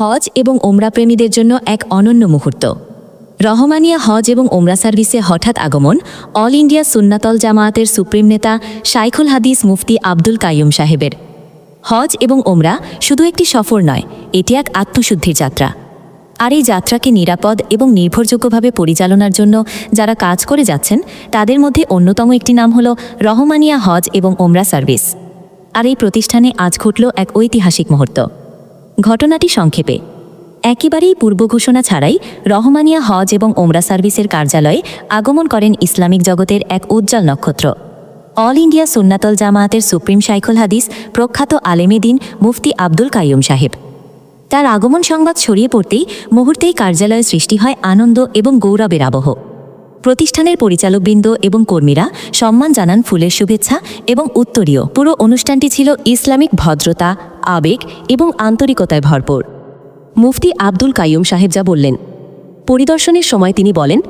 হজ এবং ওমরা প্রেমীদের জন্য এক অনন্য মুহূর্ত। রহমানিয়া হজ এবং ওমরা সার্ভিসে হঠাৎ আগমন, অল ইন্ডিয়া সুন্নাতল জামায়াতের সুপ্রিম নেতা শাইখুল হাদিস মুফতি আব্দুল কাইয়ুম সাহেবের। হজ এবং ওমরা শুধু একটি সফর নয়, এটি এক আত্মশুদ্ধির যাত্রা। আর এই যাত্রাকে নিরাপদ এবং নির্ভরযোগ্যভাবে পরিচালনার জন্য যারা কাজ করে যাচ্ছেন, তাদের মধ্যে অন্যতম একটি নাম হল রহমানিয়া হজ এবং ওমরা সার্ভিস। আর এই প্রতিষ্ঠানে আজ ঘটল এক ঐতিহাসিক মুহূর্ত। ঘটনাটি সংক্ষেপে। একেবারেই পূর্ব ঘোষণা ছাড়াই রহমানিয়া হজ এবং ওমরা সার্ভিসের কার্যালয়ে আগমন করেন ইসলামিক জগতের এক উজ্জ্বল নক্ষত্র। অল ইন্ডিয়া সুন্নাতল জামায়াতের সুপ্রিম শাইখুল হাদিস প্রখ্যাত আলেমেদিন মুফতি আব্দুল কাইয়ুম সাহেব। তার আগমন সংবাদ ছড়িয়ে পড়তেই মুহূর্তেই কার্যালয়ে সৃষ্টি হয় আনন্দ এবং গৌরবের আবহ। প্রতিষ্ঠানের পরিচালকবৃন্দ এবং কর্মীরা সম্মান জানান ফুলের শুভেচ্ছা এবং উত্তরীয়। পুরো অনুষ্ঠানটি ছিল ইসলামিক ভদ্রতা আবেগ এবং আন্তরিকতায় ভরপুর। মুফতি আব্দুল কাইয়ুম সাহেব যা বললেন, পরিদর্শনের সময় তিনি বলেন,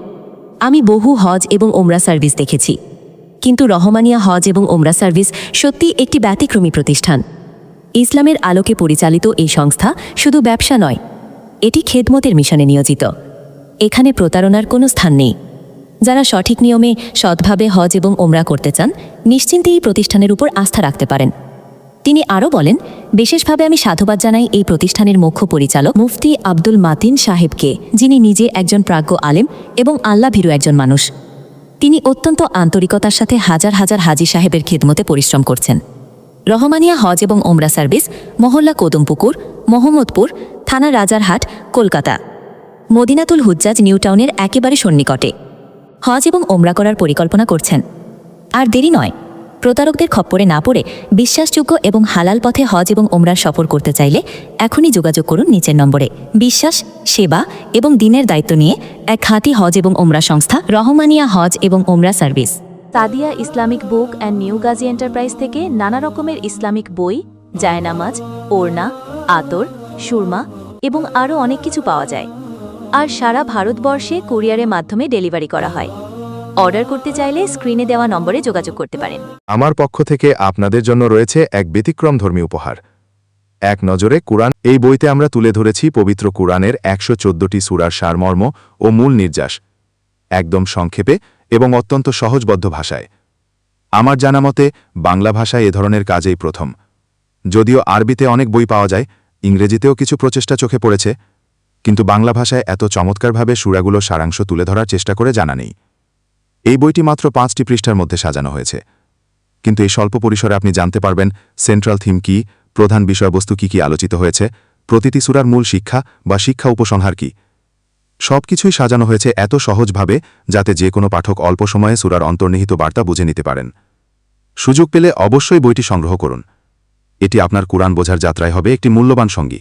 আমি বহু হজ এবং ওমরা সার্ভিস দেখেছি। কিন্তু রহমানিয়া হজ এবং ওমরা সার্ভিস সত্যি একটি ব্যতিক্রমী প্রতিষ্ঠান। ইসলামের আলোকে পরিচালিত এই সংস্থা শুধু ব্যবসা নয়, এটি খেদমতের মিশনে নিয়োজিত। এখানে প্রতারণার কোনো স্থান নেই। যারা সঠিক নিয়মে সৎভাবে হজ এবং ওমরা করতে চান, নিশ্চিন্তে এই প্রতিষ্ঠানের উপর আস্থা রাখতে পারেন। তিনি আরও বলেন, বিশেষভাবে আমি সাধুবাদ জানাই এই প্রতিষ্ঠানের মুখ্য পরিচালক মুফতি আব্দুল মাতিন সাহেবকে, যিনি নিজে একজন প্রাজ্ঞ আলেম এবং আল্লাহ ভীরু একজন মানুষ। তিনি অত্যন্ত আন্তরিকতার সাথে হাজার হাজার হাজি সাহেবের খিদমতে পরিশ্রম করছেন। রহমানিয়া হজ এবং ওমরা সার্ভিস, মহল্লা কোদমপুকুর, মোহাম্মদপুর, থানা রাজারহাট, কলকাতা। মদিনাতুল হুজ্জাজ নিউটাউনের একেবারে সন্নিকটে। হজ এবং ওমরা করার পরিকল্পনা করছেন। আর দেরি নয়। প্রতারকদের খপ্পরে না পড়ে বিশ্বাসযোগ্য এবং হালাল পথে হজ এবং ওমরার সফর করতে চাইলে এখনই যোগাযোগ করুন নিচের নম্বরে। বিশ্বাস, সেবা এবং দিনের দায়িত্ব নিয়ে এক খাঁটি হজ এবং ওমরা সংস্থা, রহমানিয়া হজ এবং ওমরা service. Sadia Islamic book and new Gazi enterprise থেকে নানা রকমের ইসলামিক বই, জায়নামাজ, ওড়না, আতর, সুরমা এবং আরও অনেক কিছু পাওয়া যায়। আর সারা ভারতবর্ষে কুরিয়ারের মাধ্যমে ডেলিভারি করা হয়। অর্ডার করতে চাইলে স্ক্রিনে দেওয়া নম্বরে যোগাযোগ করতে পারেন। আমার পক্ষ থেকে আপনাদের জন্য রয়েছে এক ব্যতিক্রম ধর্মী উপহার। এক নজরে কুরআন, এই বইতে আমরা তুলে ধরেছি পবিত্র কুরআনের একশো চোদ্দটি সুরার সারমর্ম ও মূল নির্যাস। একদম সংক্ষেপে এবং অত্যন্ত সহজবদ্ধ ভাষায়। আমার জানা মতে, বাংলা ভাষায় এ ধরনের কাজেই প্রথম। যদিও আরবিতে অনেক বই পাওয়া যায়, ইংরেজিতেও কিছু প্রচেষ্টা চোখে পড়েছে, কিন্তু বাংলা ভাষায় এত চমৎকারভাবে সুরাগুলো সারাংশ তুলে ধরার চেষ্টা করে জানা নেই। এই বইটি মাত্র পাঁচটি পৃষ্ঠার মধ্যে সাজানো হয়েছে। কিন্তু এই স্বল্প পরিসরে আপনি জানতে পারবেন সেন্ট্রাল থিম কি, প্রধান বিষয়বস্তু কি কি আলোচিত হয়েছে, প্রতিটি সুরার মূল শিক্ষা বা শিক্ষা উপসংহার কি। সবকিছুই সাজানো হয়েছে এত সহজভাবে যাতে যে কোনো পাঠক অল্প সময়ে সুরার অন্তর্নিহিত বার্তা বুঝে নিতে পারেন। সুযোগ পেলে অবশ্যই বইটি সংগ্রহ করুন। এটি আপনার কোরআন বোঝার যাত্রায় হবে একটি মূল্যবান সঙ্গী।